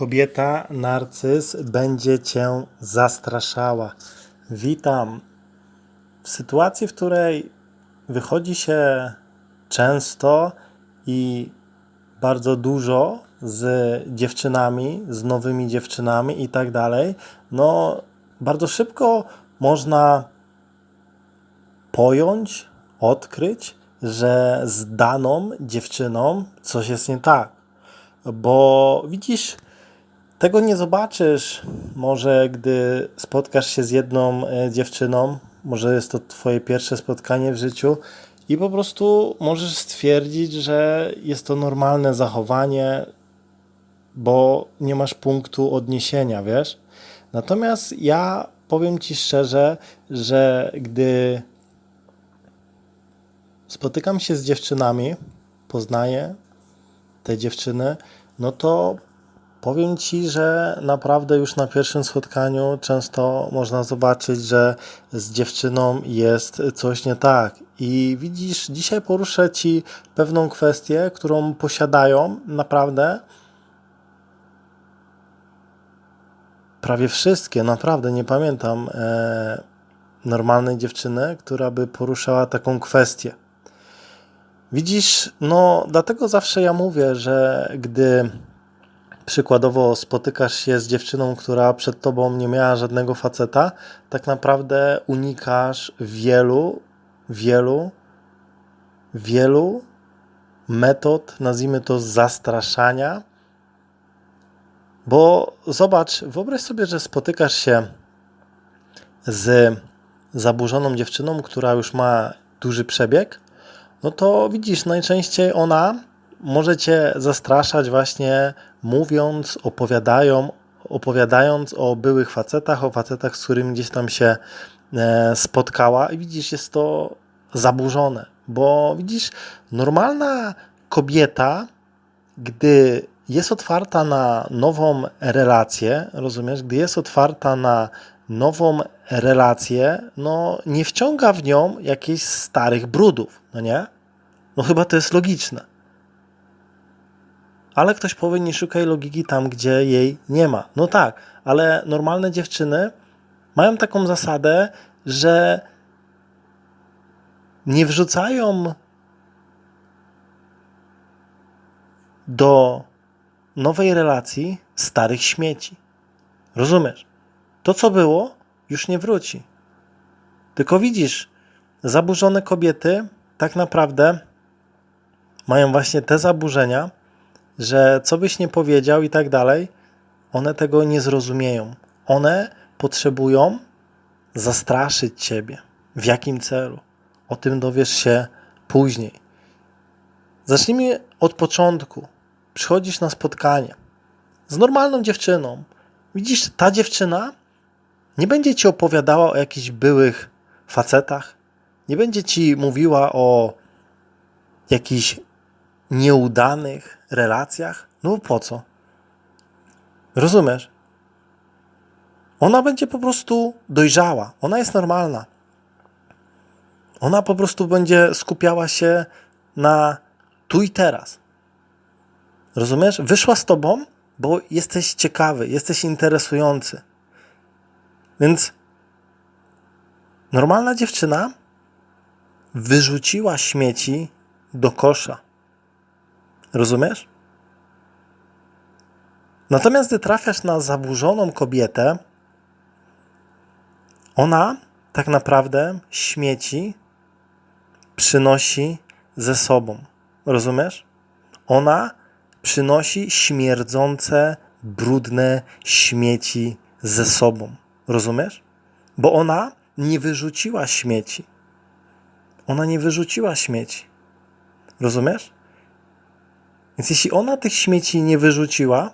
Kobieta narcyz będzie cię zastraszała. Witam. W sytuacji, w której wychodzi się często i bardzo dużo z dziewczynami, z nowymi dziewczynami i tak dalej, no bardzo szybko można pojąć, odkryć, że z daną dziewczyną coś jest nie tak. Bo widzisz, tego nie zobaczysz może gdy spotkasz się z jedną e, dziewczyną, może jest to twoje pierwsze spotkanie w życiu i po prostu możesz stwierdzić, że jest to normalne zachowanie, bo nie masz punktu odniesienia, wiesz? Natomiast ja powiem ci szczerze, że gdy spotykam się z dziewczynami, poznaję te dziewczyny, no to powiem ci, że naprawdę już na pierwszym spotkaniu często można zobaczyć, że z dziewczyną jest coś nie tak. I widzisz, dzisiaj poruszę ci pewną kwestię, którą posiadają naprawdę prawie wszystkie, naprawdę nie pamiętam e, normalnej dziewczyny, która by poruszała taką kwestię. Widzisz, no dlatego zawsze ja mówię, że gdy przykładowo spotykasz się z dziewczyną, która przed tobą nie miała żadnego faceta, tak naprawdę unikasz wielu, wielu, wielu metod, nazwijmy to zastraszania. Bo zobacz, wyobraź sobie, że spotykasz się z zaburzoną dziewczyną, która już ma duży przebieg, no to widzisz, najczęściej ona może cię zastraszać właśnie mówiąc, opowiadają, opowiadając o byłych facetach, o facetach, z którymi gdzieś tam się e, spotkała i widzisz, jest to zaburzone, bo widzisz, normalna kobieta, gdy jest otwarta na nową relację, rozumiesz, gdy jest otwarta na nową relację, no nie wciąga w nią jakichś starych brudów, no nie? No chyba to jest logiczne. Ale ktoś powie, nie szukaj logiki tam, gdzie jej nie ma. No tak, ale normalne dziewczyny mają taką zasadę, że nie wrzucają do nowej relacji starych śmieci. Rozumiesz? To, co było, już nie wróci. Tylko widzisz, zaburzone kobiety tak naprawdę mają właśnie te zaburzenia, że co byś nie powiedział i tak dalej, one tego nie zrozumieją. One potrzebują zastraszyć ciebie. W jakim celu? O tym dowiesz się później. Zacznijmy od początku. Przychodzisz na spotkanie z normalną dziewczyną. Widzisz, ta dziewczyna nie będzie ci opowiadała o jakichś byłych facetach, nie będzie ci mówiła o jakichś nieudanych relacjach. No po co? Rozumiesz? Ona będzie po prostu dojrzała. Ona jest normalna. Ona po prostu będzie skupiała się na tu i teraz. Rozumiesz? Wyszła z tobą, bo jesteś ciekawy, jesteś interesujący. Więc normalna dziewczyna wyrzuciła śmieci do kosza. Rozumiesz? Natomiast gdy trafiasz na zaburzoną kobietę, ona tak naprawdę śmieci przynosi ze sobą. Rozumiesz? Ona przynosi śmierdzące, brudne śmieci ze sobą. Rozumiesz? Bo ona nie wyrzuciła śmieci. Ona nie wyrzuciła śmieci. Rozumiesz? Więc jeśli ona tych śmieci nie wyrzuciła,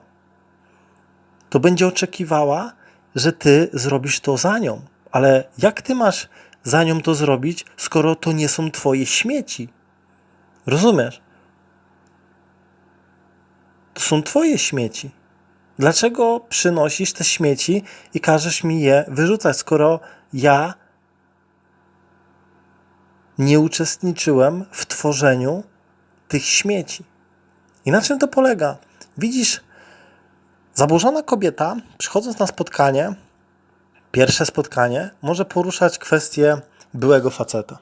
to będzie oczekiwała, że ty zrobisz to za nią. Ale jak ty masz za nią to zrobić, skoro to nie są twoje śmieci? Rozumiesz? To są twoje śmieci. Dlaczego przynosisz te śmieci i każesz mi je wyrzucać, skoro ja nie uczestniczyłem w tworzeniu tych śmieci? I na czym to polega? Widzisz, Zaburzona kobieta, przychodząc na spotkanie, pierwsze spotkanie, może poruszać kwestię byłego faceta.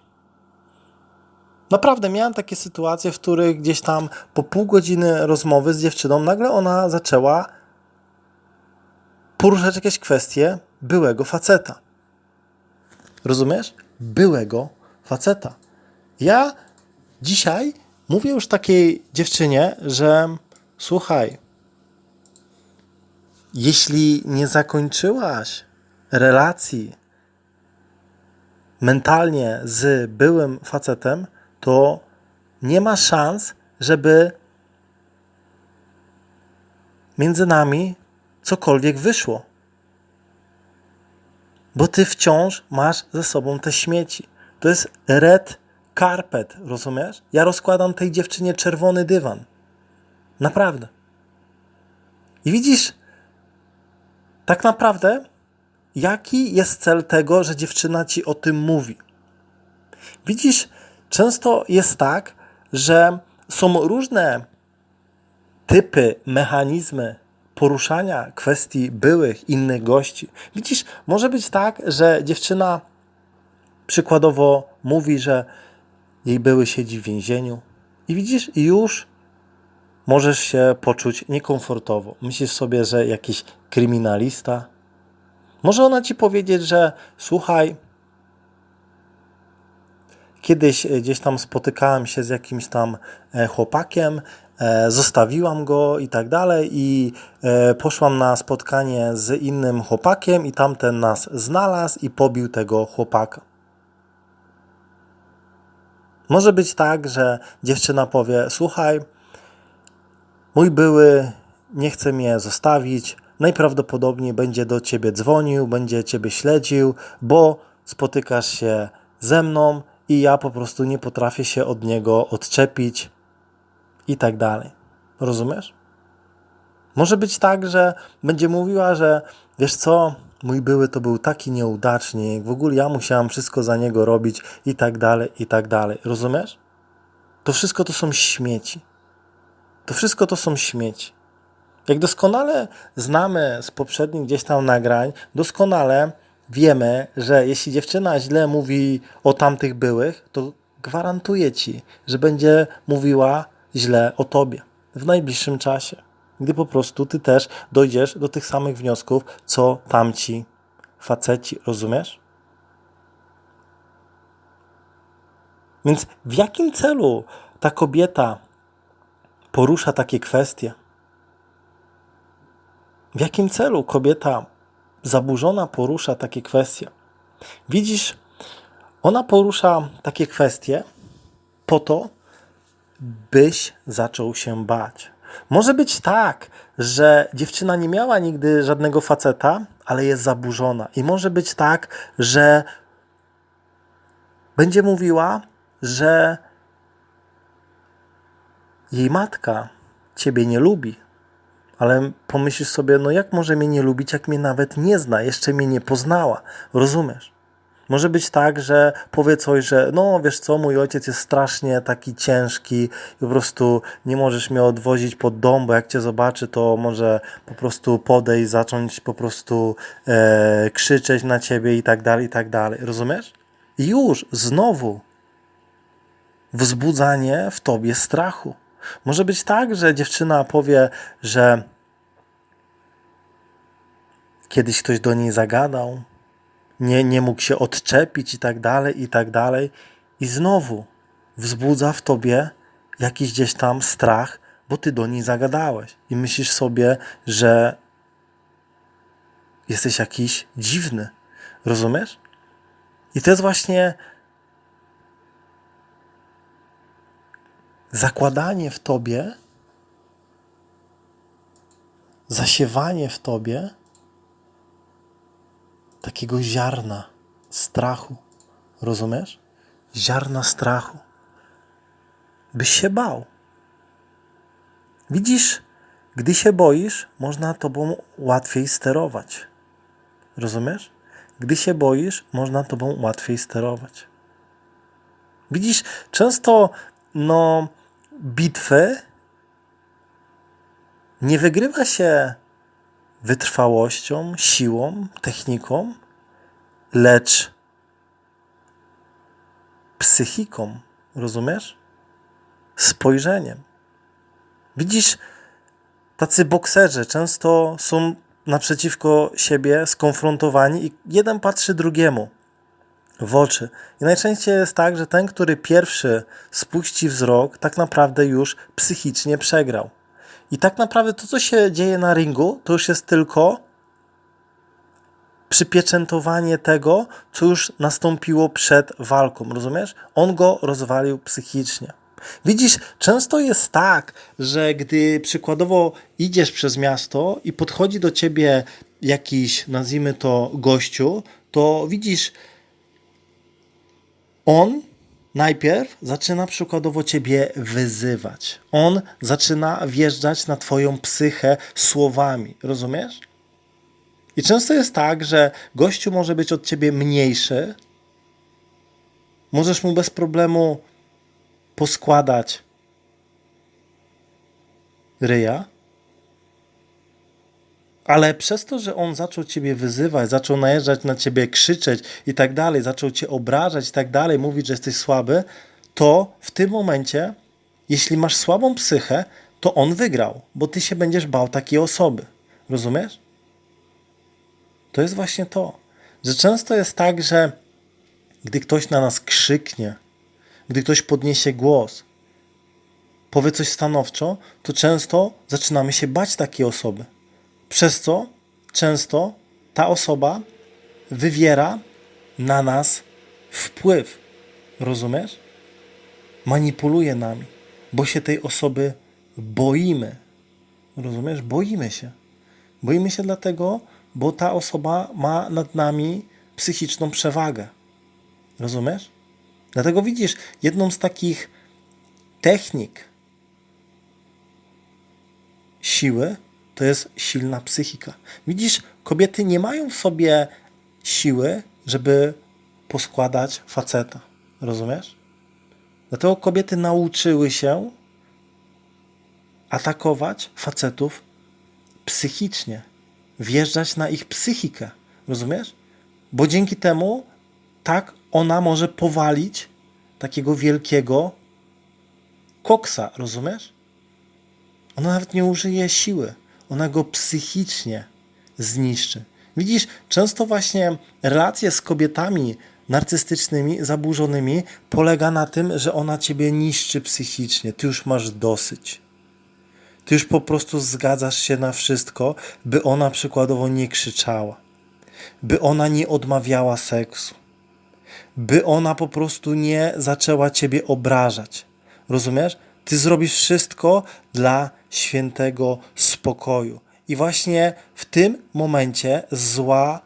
Naprawdę miałem takie sytuacje, w których gdzieś tam po pół godziny rozmowy z dziewczyną nagle ona zaczęła poruszać jakieś kwestie byłego faceta. Rozumiesz? Byłego faceta. Ja dzisiaj mówię już takiej dziewczynie, że słuchaj, jeśli nie zakończyłaś relacji mentalnie z byłym facetem, to nie ma szans, żeby między nami cokolwiek wyszło. Bo ty wciąż masz ze sobą te śmieci. To jest red carpet, rozumiesz? Ja rozkładam tej dziewczynie czerwony dywan. Naprawdę. I widzisz, tak naprawdę, jaki jest cel tego, że dziewczyna ci o tym mówi? Widzisz, często jest tak, że są różne typy, mechanizmy poruszania kwestii byłych, innych gości. Widzisz, może być tak, że dziewczyna przykładowo mówi, że jej były siedzi w więzieniu i widzisz, i już możesz się poczuć niekomfortowo. Myślisz sobie, że jakiś kryminalista. Może ona ci powiedzieć, że słuchaj, kiedyś e, gdzieś tam spotykałem się z jakimś tam e, chłopakiem, e, zostawiłam go i tak dalej i poszłam na spotkanie z innym chłopakiem i tamten nas znalazł i pobił tego chłopaka. Może być tak, że dziewczyna powie: Słuchaj, mój były nie chce mnie zostawić, najprawdopodobniej będzie do ciebie dzwonił, będzie ciebie śledził, bo spotykasz się ze mną i ja po prostu nie potrafię się od niego odczepić i tak dalej. Rozumiesz? Może być tak, że będzie mówiła, że wiesz co, mój były to był taki nieudacznik, w ogóle ja musiałam wszystko za niego robić i tak dalej, i tak dalej. Rozumiesz? To wszystko to są śmieci. To wszystko to są śmieci. Jak doskonale znamy z poprzednich gdzieś tam nagrań, doskonale wiemy, że jeśli dziewczyna źle mówi o tamtych byłych, to gwarantuję ci, że będzie mówiła źle o tobie w najbliższym czasie, gdy po prostu ty też dojdziesz do tych samych wniosków, co tamci faceci, rozumiesz? Więc w jakim celu ta kobieta porusza takie kwestie? W jakim celu kobieta zaburzona porusza takie kwestie? Widzisz, ona porusza takie kwestie po to, byś zaczął się bać. Może być tak, że dziewczyna nie miała nigdy żadnego faceta, ale jest zaburzona. I może być tak, że będzie mówiła, że jej matka ciebie nie lubi. Ale pomyślisz sobie, no jak może mnie nie lubić, jak mnie nawet nie zna, jeszcze mnie nie poznała. Rozumiesz? Może być tak, że powie coś, że no wiesz co, mój ojciec jest strasznie taki ciężki po prostu nie możesz mnie odwozić pod dom, bo jak cię zobaczy, to może po prostu podejść, zacząć po prostu e, krzyczeć na ciebie i tak dalej, i tak dalej. Rozumiesz? I już znowu wzbudzanie w tobie strachu. Może być tak, że dziewczyna powie, że kiedyś ktoś do niej zagadał, nie, nie mógł się odczepić i tak dalej, i tak dalej. I znowu wzbudza w tobie jakiś gdzieś tam strach, bo ty do niej zagadałeś. I myślisz sobie, że jesteś jakiś dziwny. Rozumiesz? I to jest właśnie zakładanie w tobie, zasiewanie w tobie takiego ziarna strachu. Rozumiesz? Ziarna strachu. Byś się bał. Widzisz, gdy się boisz, można tobą łatwiej sterować. Rozumiesz? Gdy się boisz, można tobą łatwiej sterować. Widzisz, często no, bitwy nie wygrywa się wytrwałością, siłą, techniką, lecz psychiką, rozumiesz? Spojrzeniem. Widzisz, tacy bokserzy często są naprzeciwko siebie skonfrontowani i jeden patrzy drugiemu w oczy. I najczęściej jest tak, że ten, który pierwszy spuści wzrok, tak naprawdę już psychicznie przegrał. I tak naprawdę to, co się dzieje na ringu, to już jest tylko przypieczętowanie tego, co już nastąpiło przed walką, rozumiesz? On go rozwalił psychicznie. Widzisz, często jest tak, że gdy przykładowo idziesz przez miasto i podchodzi do ciebie jakiś, nazwijmy to, gościu, to widzisz, on najpierw zaczyna przykładowo ciebie wyzywać. On zaczyna wjeżdżać na twoją psychę słowami, rozumiesz? I często jest tak, że gościu może być od ciebie mniejszy. Możesz mu bez problemu poskładać ryja. Ale przez to, że on zaczął ciebie wyzywać, zaczął najeżdżać na ciebie, krzyczeć i tak dalej, zaczął cię obrażać i tak dalej, mówić, że jesteś słaby, to w tym momencie, jeśli masz słabą psychę, to on wygrał, bo ty się będziesz bał takiej osoby. Rozumiesz? To jest właśnie to, że często jest tak, że gdy ktoś na nas krzyknie, gdy ktoś podniesie głos, powie coś stanowczo, to często zaczynamy się bać takiej osoby. Przez co często ta osoba wywiera na nas wpływ. Rozumiesz? Manipuluje nami, bo się tej osoby boimy. Rozumiesz? Boimy się. Boimy się dlatego, bo ta osoba ma nad nami psychiczną przewagę. Rozumiesz? Dlatego widzisz, jedną z takich technik siły to jest silna psychika. Widzisz, kobiety nie mają w sobie siły, żeby poskładać faceta. Rozumiesz? Dlatego kobiety nauczyły się atakować facetów psychicznie, wjeżdżać na ich psychikę. Rozumiesz? Bo dzięki temu tak ona może powalić takiego wielkiego koksa. Rozumiesz? Ona nawet nie użyje siły ona go psychicznie zniszczy. Widzisz, często właśnie relacje z kobietami narcystycznymi, zaburzonymi polega na tym, że ona ciebie niszczy psychicznie. Ty już masz dosyć. Ty już po prostu zgadzasz się na wszystko, by ona przykładowo nie krzyczała, by ona nie odmawiała seksu, by ona po prostu nie zaczęła ciebie obrażać. Rozumiesz? Ty zrobisz wszystko dla świętego spokoju. I właśnie w tym momencie zła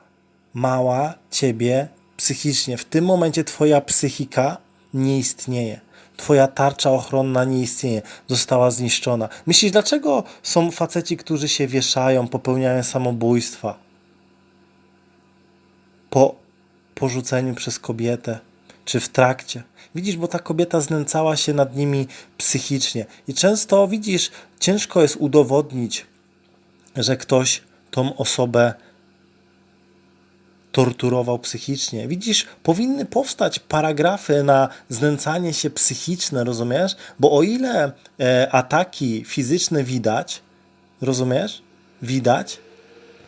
mała ciebie psychicznie. W tym momencie twoja psychika nie istnieje. Twoja tarcza ochronna nie istnieje, została zniszczona. Myślisz, dlaczego są faceci, którzy się wieszają, popełniają samobójstwa po porzuceniu przez kobietę, czy w trakcie? Widzisz, bo ta kobieta znęcała się nad nimi psychicznie. I często widzisz, ciężko jest udowodnić, że ktoś tą osobę torturował psychicznie. Widzisz, powinny powstać paragrafy na znęcanie się psychiczne, rozumiesz? Bo o ile e, ataki fizyczne widać, rozumiesz? Widać,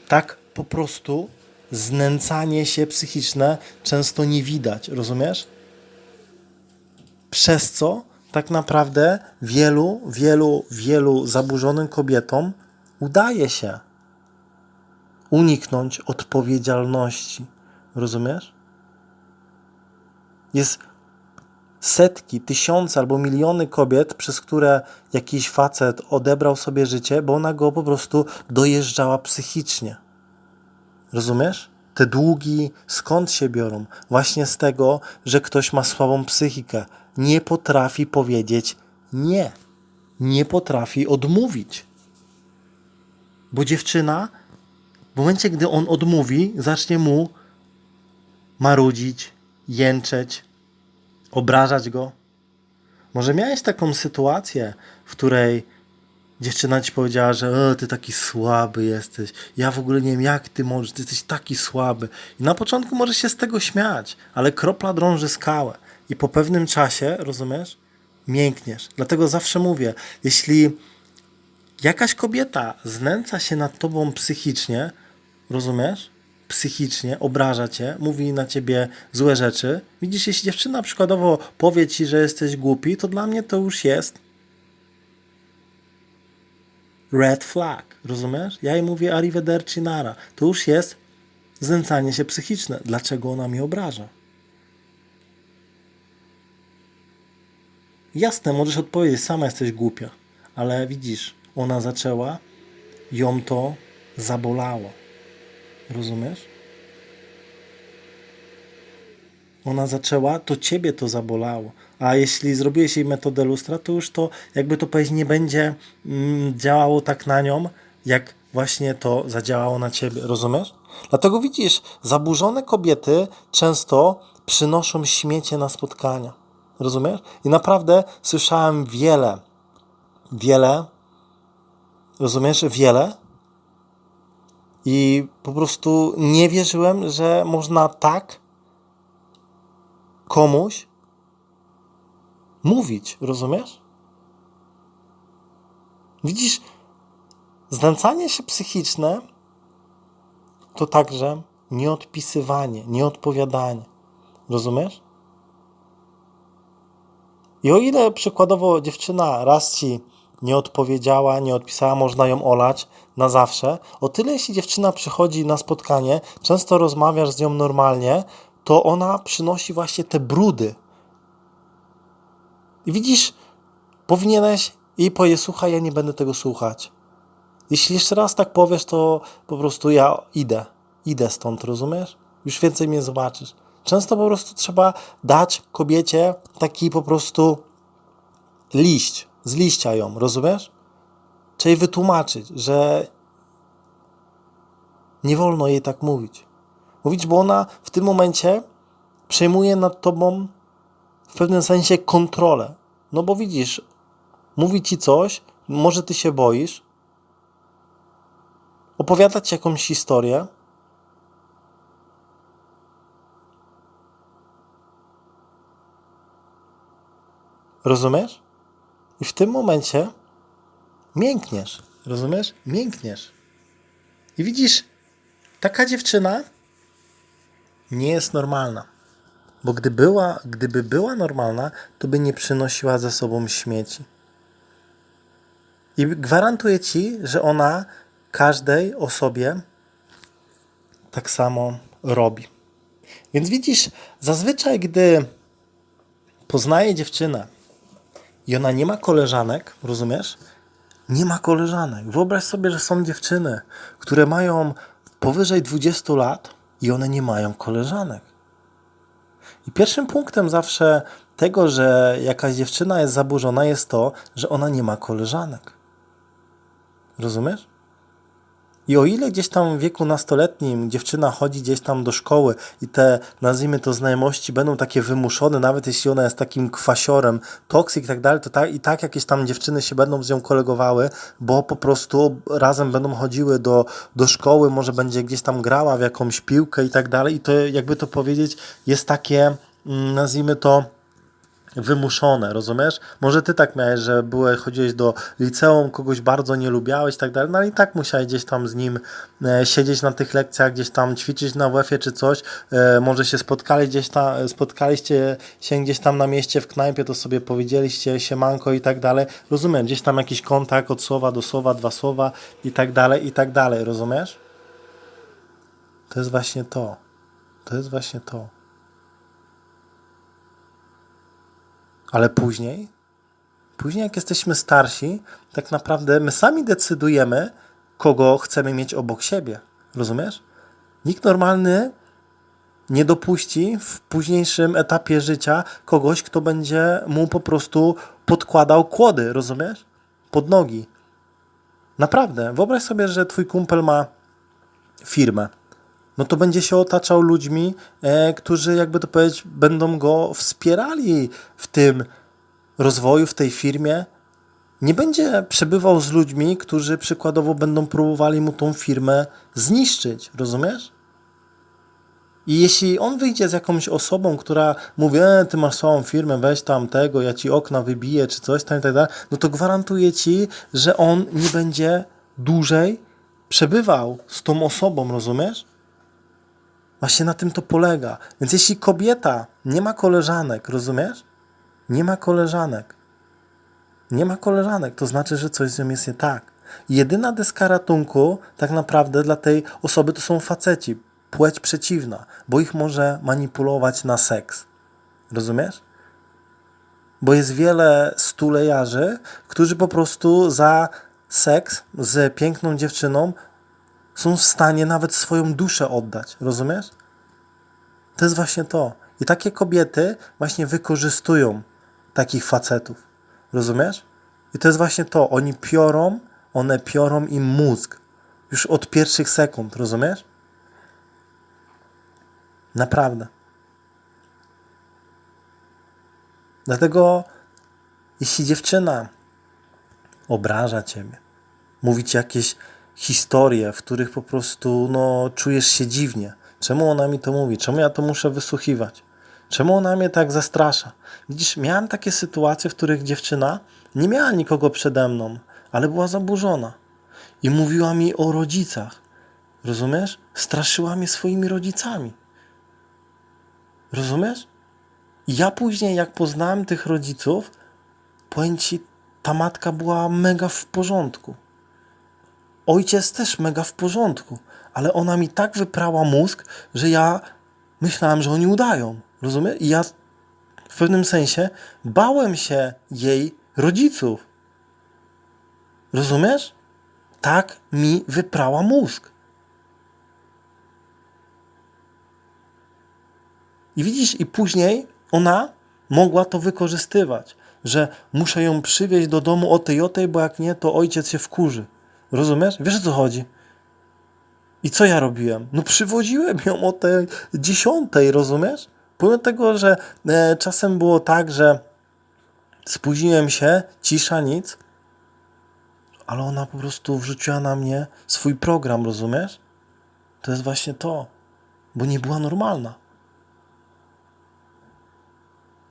tak po prostu znęcanie się psychiczne często nie widać, rozumiesz? Przez co tak naprawdę wielu, wielu, wielu zaburzonym kobietom udaje się uniknąć odpowiedzialności. Rozumiesz? Jest setki, tysiące albo miliony kobiet, przez które jakiś facet odebrał sobie życie, bo ona go po prostu dojeżdżała psychicznie. Rozumiesz? Te długi skąd się biorą? Właśnie z tego, że ktoś ma słabą psychikę. Nie potrafi powiedzieć nie. Nie potrafi odmówić. Bo dziewczyna, w momencie, gdy on odmówi, zacznie mu marudzić, jęczeć, obrażać go. Może miałeś taką sytuację, w której dziewczyna ci powiedziała, że e, ty taki słaby jesteś, ja w ogóle nie wiem jak ty możesz, ty jesteś taki słaby. I na początku możesz się z tego śmiać, ale kropla drąży skałę. I po pewnym czasie, rozumiesz, miękniesz. Dlatego zawsze mówię, jeśli jakaś kobieta znęca się nad tobą psychicznie, rozumiesz? Psychicznie, obraża cię, mówi na ciebie złe rzeczy. Widzisz, jeśli dziewczyna przykładowo powie ci, że jesteś głupi, to dla mnie to już jest red flag, rozumiesz? Ja jej mówię arrivederci nara. To już jest znęcanie się psychiczne. Dlaczego ona mnie obraża? Jasne, możesz odpowiedzieć, sama jesteś głupia, ale widzisz, ona zaczęła, ją to zabolało. Rozumiesz? Ona zaczęła, to ciebie to zabolało. A jeśli zrobiłeś jej metodę lustra, to już to, jakby to powiedzieć, nie będzie mm, działało tak na nią, jak właśnie to zadziałało na ciebie. Rozumiesz? Dlatego widzisz, zaburzone kobiety często przynoszą śmiecie na spotkania. Rozumiesz? I naprawdę słyszałem wiele, wiele, rozumiesz? Wiele. I po prostu nie wierzyłem, że można tak komuś mówić, rozumiesz? Widzisz, znęcanie się psychiczne to także nieodpisywanie, nieodpowiadanie. Rozumiesz? I o ile przykładowo dziewczyna raz ci nie odpowiedziała, nie odpisała, można ją olać na zawsze, o tyle jeśli dziewczyna przychodzi na spotkanie, często rozmawiasz z nią normalnie, to ona przynosi właśnie te brudy. I widzisz, powinieneś jej powiedzieć, słuchaj, ja nie będę tego słuchać. Jeśli jeszcze raz tak powiesz, to po prostu ja idę. Idę stąd, rozumiesz? Już więcej mnie zobaczysz. Często po prostu trzeba dać kobiecie taki po prostu liść, z liścia ją, rozumiesz? Jej wytłumaczyć, że nie wolno jej tak mówić. Mówić, bo ona w tym momencie przejmuje nad tobą w pewnym sensie kontrolę. No bo widzisz, mówi ci coś, może ty się boisz, opowiada ci jakąś historię, Rozumiesz? I w tym momencie miękniesz. Rozumiesz? Miękniesz. I widzisz, taka dziewczyna nie jest normalna. Bo gdy była, gdyby była normalna, to by nie przynosiła ze sobą śmieci. I gwarantuję ci, że ona każdej osobie tak samo robi. Więc widzisz, zazwyczaj, gdy poznaje dziewczynę i ona nie ma koleżanek, rozumiesz? Nie ma koleżanek. Wyobraź sobie, że są dziewczyny, które mają powyżej 20 lat i one nie mają koleżanek. I pierwszym punktem zawsze tego, że jakaś dziewczyna jest zaburzona, jest to, że ona nie ma koleżanek. Rozumiesz? I o ile gdzieś tam w wieku nastoletnim dziewczyna chodzi gdzieś tam do szkoły i te, nazwijmy to, znajomości będą takie wymuszone, nawet jeśli ona jest takim kwasiorem, toksyk i tak dalej, to tak, i tak jakieś tam dziewczyny się będą z nią kolegowały, bo po prostu razem będą chodziły do, do szkoły, może będzie gdzieś tam grała w jakąś piłkę i tak dalej. I to, jakby to powiedzieć, jest takie, mm, nazwijmy to, wymuszone, rozumiesz? Może ty tak miałeś, że byłeś, chodziłeś do liceum, kogoś bardzo nie lubiałeś i tak dalej, no ale i tak musiałeś gdzieś tam z nim e, siedzieć na tych lekcjach, gdzieś tam ćwiczyć na WF-ie czy coś, e, może się spotkali gdzieś tam, spotkaliście się gdzieś tam na mieście w knajpie, to sobie powiedzieliście siemanko i tak dalej, rozumiem, gdzieś tam jakiś kontakt od słowa do słowa, dwa słowa i tak dalej, i tak dalej, rozumiesz? To jest właśnie to. To jest właśnie to. Ale później, później jak jesteśmy starsi, tak naprawdę my sami decydujemy, kogo chcemy mieć obok siebie. Rozumiesz? Nikt normalny nie dopuści w późniejszym etapie życia kogoś, kto będzie mu po prostu podkładał kłody, rozumiesz? Pod nogi. Naprawdę. Wyobraź sobie, że twój kumpel ma firmę no to będzie się otaczał ludźmi, e, którzy, jakby to powiedzieć, będą go wspierali w tym rozwoju, w tej firmie. nie będzie przebywał z ludźmi, którzy przykładowo będą próbowali mu tą firmę zniszczyć, rozumiesz? I jeśli on wyjdzie z jakąś osobą, która mówi, e, ty masz swoją firmę, weź tam tego, ja ci okna wybiję, czy coś tam i tak dalej, no to gwarantuję ci, że on nie będzie dłużej przebywał z tą osobą, rozumiesz? Właśnie na tym to polega. Więc jeśli kobieta nie ma koleżanek, rozumiesz? Nie ma koleżanek. Nie ma koleżanek, to znaczy, że coś z nią jest nie tak. Jedyna deska ratunku tak naprawdę dla tej osoby to są faceci, płeć przeciwna, bo ich może manipulować na seks. Rozumiesz? Bo jest wiele stulejarzy, którzy po prostu za seks z piękną dziewczyną są w stanie nawet swoją duszę oddać. Rozumiesz? To jest właśnie to. I takie kobiety właśnie wykorzystują takich facetów. Rozumiesz? I to jest właśnie to. Oni piorą, one piorą im mózg. Już od pierwszych sekund, rozumiesz? Naprawdę. Dlatego, jeśli dziewczyna obraża ciebie, mówi ci jakieś historie, w których po prostu no, czujesz się dziwnie, czemu ona mi to mówi, czemu ja to muszę wysłuchiwać, czemu ona mnie tak zastrasza. Widzisz, miałem takie sytuacje, w których dziewczyna nie miała nikogo przede mną, ale była zaburzona i mówiła mi o rodzicach. Rozumiesz? Straszyła mnie swoimi rodzicami. Rozumiesz? I ja później, jak poznałem tych rodziców, powiem ci, ta matka była mega w porządku. Ojciec też mega w porządku, ale ona mi tak wyprała mózg, że ja myślałem, że oni udają. Rozumiesz? I ja w pewnym sensie bałem się jej rodziców. Rozumiesz? Tak mi wyprała mózg. I widzisz, i później ona mogła to wykorzystywać, że muszę ją przywieźć do domu o tej, o tej, bo jak nie, to ojciec się wkurzy. Rozumiesz? Wiesz o co chodzi? I co ja robiłem? No przywoziłem ją o tej dziesiątej, rozumiesz? Pomimo tego, że e, czasem było tak, że spóźniłem się, cisza, nic, ale ona po prostu wrzuciła na mnie swój program, rozumiesz? To jest właśnie to, bo nie była normalna.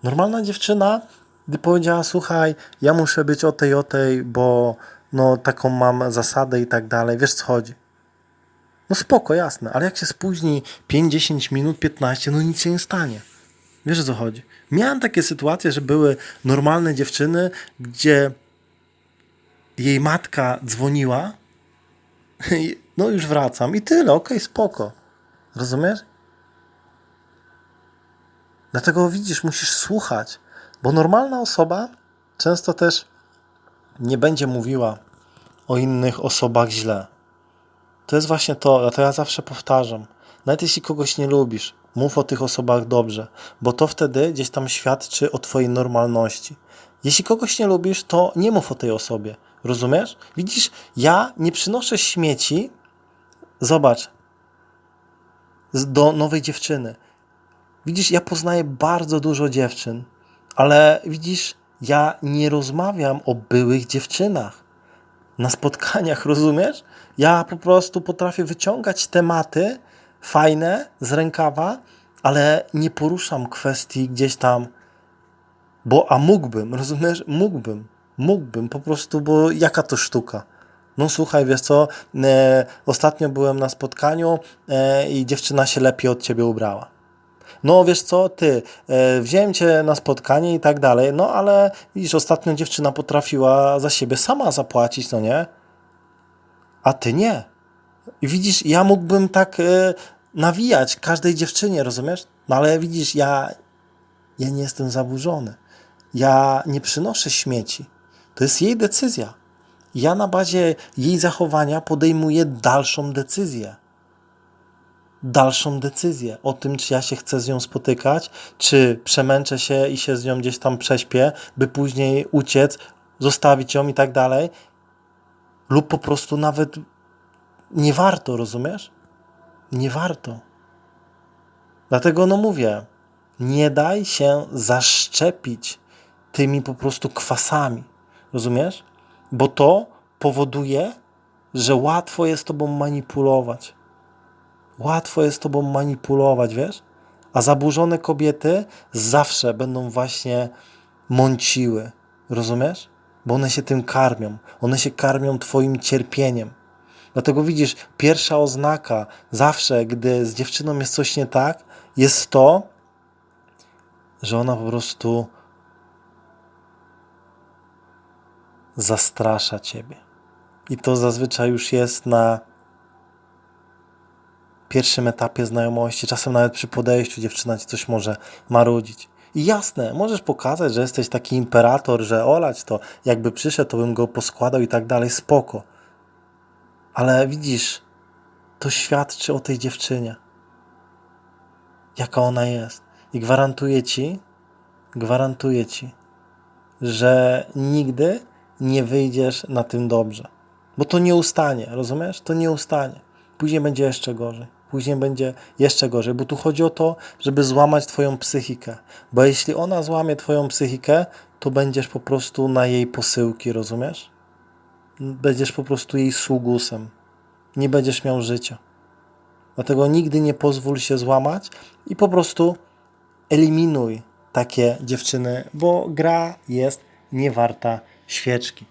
Normalna dziewczyna, gdy powiedziała, słuchaj, ja muszę być o tej, o tej, bo no taką mam zasadę i tak dalej, wiesz co chodzi. No spoko, jasne, ale jak się spóźni 5, 10 minut, 15, no nic się nie stanie. Wiesz o co chodzi. Miałem takie sytuacje, że były normalne dziewczyny, gdzie jej matka dzwoniła, no już wracam i tyle, okej, spoko. Rozumiesz? Dlatego widzisz, musisz słuchać, bo normalna osoba często też nie będzie mówiła o innych osobach źle. To jest właśnie to, dlatego ja zawsze powtarzam. Nawet jeśli kogoś nie lubisz, mów o tych osobach dobrze, bo to wtedy gdzieś tam świadczy o Twojej normalności. Jeśli kogoś nie lubisz, to nie mów o tej osobie. Rozumiesz? Widzisz, ja nie przynoszę śmieci. Zobacz, do nowej dziewczyny. Widzisz, ja poznaję bardzo dużo dziewczyn, ale widzisz, ja nie rozmawiam o byłych dziewczynach na spotkaniach, rozumiesz? Ja po prostu potrafię wyciągać tematy fajne z rękawa, ale nie poruszam kwestii gdzieś tam, bo a mógłbym, rozumiesz? Mógłbym, mógłbym po prostu, bo jaka to sztuka? No słuchaj, wiesz co, e, ostatnio byłem na spotkaniu e, i dziewczyna się lepiej od ciebie ubrała. No wiesz co, ty, e, wziąłem cię na spotkanie i tak dalej, no ale widzisz, ostatnio dziewczyna potrafiła za siebie sama zapłacić, no nie? A ty nie. I widzisz, ja mógłbym tak e, nawijać każdej dziewczynie, rozumiesz? No ale widzisz, ja, ja nie jestem zaburzony. Ja nie przynoszę śmieci. To jest jej decyzja. Ja na bazie jej zachowania podejmuję dalszą decyzję dalszą decyzję o tym, czy ja się chcę z nią spotykać, czy przemęczę się i się z nią gdzieś tam prześpię, by później uciec, zostawić ją i tak dalej, lub po prostu nawet nie warto, rozumiesz? Nie warto. Dlatego no mówię, nie daj się zaszczepić tymi po prostu kwasami, rozumiesz? bo to powoduje, że łatwo jest tobą manipulować. Łatwo jest tobą manipulować, wiesz? A zaburzone kobiety zawsze będą właśnie mąciły. Rozumiesz? Bo one się tym karmią. One się karmią twoim cierpieniem. Dlatego widzisz, pierwsza oznaka zawsze, gdy z dziewczyną jest coś nie tak, jest to, że ona po prostu zastrasza ciebie. I to zazwyczaj już jest na pierwszym etapie znajomości, czasem nawet przy podejściu dziewczyna ci coś może marudzić. I jasne, możesz pokazać, że jesteś taki imperator, że olać to, jakby przyszedł, to bym go poskładał i tak dalej, spoko. Ale widzisz, to świadczy o tej dziewczynie. Jaka ona jest. I gwarantuję ci, gwarantuję ci, że nigdy nie wyjdziesz na tym dobrze. Bo to nie ustanie, rozumiesz? To nie ustanie. Później będzie jeszcze gorzej. Później będzie jeszcze gorzej, bo tu chodzi o to, żeby złamać Twoją psychikę. Bo jeśli ona złamie Twoją psychikę, to będziesz po prostu na jej posyłki, rozumiesz? Będziesz po prostu jej sługusem. Nie będziesz miał życia. Dlatego nigdy nie pozwól się złamać i po prostu eliminuj takie dziewczyny, bo gra jest niewarta świeczki.